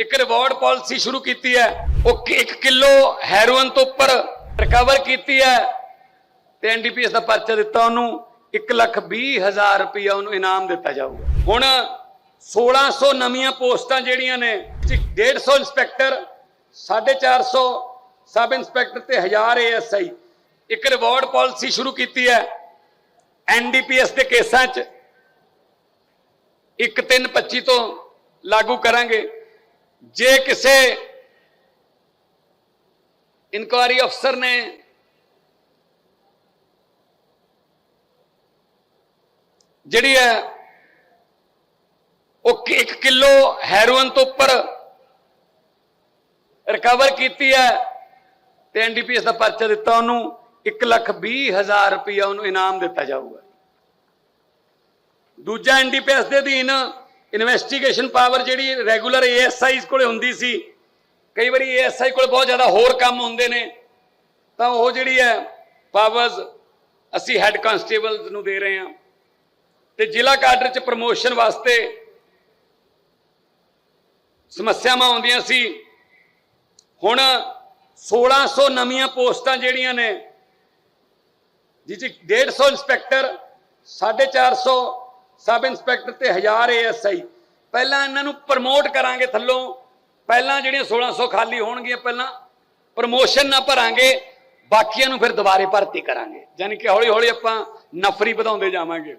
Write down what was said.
ਇੱਕ reward policy ਸ਼ੁਰੂ ਕੀਤੀ ਹੈ। ਉਹ 1 ਕਿਲੋ ਹੈਰੋਇਨ ਤੋਂ ਉੱਪਰ ਰਿਕਵਰ ਕੀਤੀ ਹੈ ਤੇ ਐਨਡੀਪੀਐਸ ਦਾ ਪਰਚਾ ਦਿੱਤਾ ਉਹਨੂੰ। 1 ਲੱਖ 20 ਹਜ਼ਾਰ ਰੁਪਇਆ ਉਹਨੂੰ ਇਨਾਮ ਦਿੱਤਾ ਜਾਊਗਾ। ਹੁਣ 1600 ਨਵੀਆਂ ਪੋਸਟਾਂ ਜਿਹੜੀਆਂ ਨੇ 150 ਇੰਸਪੈਕਟਰ 450 ਸਬ ਇੰਸਪੈਕਟਰ ਤੇ 1000 ਏਐਸਆਈ ਇੱਕ ਰਿਵਾਰਡ ਪਾਲਿਸੀ ਸ਼ੁਰੂ ਕੀਤੀ ਹੈ ਐਨਡੀਪੀਐਸ ਦੇ ਕੇਸਾਂ 'ਚ। 1 3 25 ਤੋਂ ਲਾਗੂ ਕਰਾਂਗੇ। ਜੇ ਕਿਸੇ ਇਨਕੁਆਰੀ ਅਫਸਰ ਨੇ ਜਿਹੜੀ ਹੈ ਉਹ 1 ਕਿਲੋ ਹੈਰੋਇਨ ਤੋਂ ਉੱਪਰ ਰਿਕਵਰ ਕੀਤੀ ਹੈ ਤੇ ਐਨਡੀਪੀਐਸ ਦਾ ਪਰਚਾ ਦਿੱਤਾ ਉਹਨੂੰ 1 ਲੱਖ 20 ਹਜ਼ਾਰ ਰੁਪਇਆ ਉਹਨੂੰ ਇਨਾਮ ਦਿੱਤਾ ਜਾਊਗਾ। ਦੂਜਾ ਐਨਡੀਪੀਐਸ ਦੇ ਅਧੀਨ ਇਨਵੈਸਟੀਗੇਸ਼ਨ ਪਾਵਰ ਜਿਹੜੀ ਰੈਗੂਲਰ ਏਐਸਆਈਸ ਕੋਲੇ ਹੁੰਦੀ ਸੀ, ਕਈ ਵਾਰੀ ਏਐਸਆਈ ਕੋਲ ਬਹੁਤ ਜ਼ਿਆਦਾ ਹੋਰ ਕੰਮ ਹੁੰਦੇ ਨੇ, ਤਾਂ ਉਹ ਜਿਹੜੀ ਹੈ ਪਾਵਰਸ ਅਸੀਂ ਹੈੱਡ ਕਾਂਸਟੇਬਲਸ ਨੂੰ ਦੇ ਰਹੇ ਹਾਂ। ਤੇ ਜ਼ਿਲ੍ਹਾ ਕਾਡਰ ਚ ਪ੍ਰਮੋਸ਼ਨ ਵਾਸਤੇ ਸਮੱਸਿਆਵਾਂ ਆਉਂਦੀਆਂ ਸੀ। ਹੁਣ 1600 ਨਵੀਆਂ ਪੋਸਟਾਂ ਜਿਹੜੀਆਂ ਨੇ ਜਿਹ 'ਚ 150 ਇੰਸਪੈਕਟਰ 450 ਸਬ ਇੰਸਪੈਕਟਰ ਤੇ 1000 ਏਐਸਆਈ ਪਹਿਲਾਂ ਇਹਨਾਂ ਨੂੰ ਪ੍ਰਮੋਟ ਕਰਾਂਗੇ ਥੱਲੋਂ। ਪਹਿਲਾਂ ਜਿਹੜੀਆਂ 1600 ਖਾਲੀ ਹੋਣਗੀਆਂ, ਪਹਿਲਾਂ ਪ੍ਰਮੋਸ਼ਨ ਨਾ ਭਰਾਂਗੇ, ਬਾਕੀਆਂ ਨੂੰ ਫਿਰ ਦੁਬਾਰੇ ਭਰਤੀ ਕਰਾਂਗੇ। ਯਾਨੀ ਕਿ ਹੌਲੀ ਹੌਲੀ ਆਪਾਂ ਨਫਰੀ ਵਧਾਉਂਦੇ ਜਾਵਾਂਗੇ।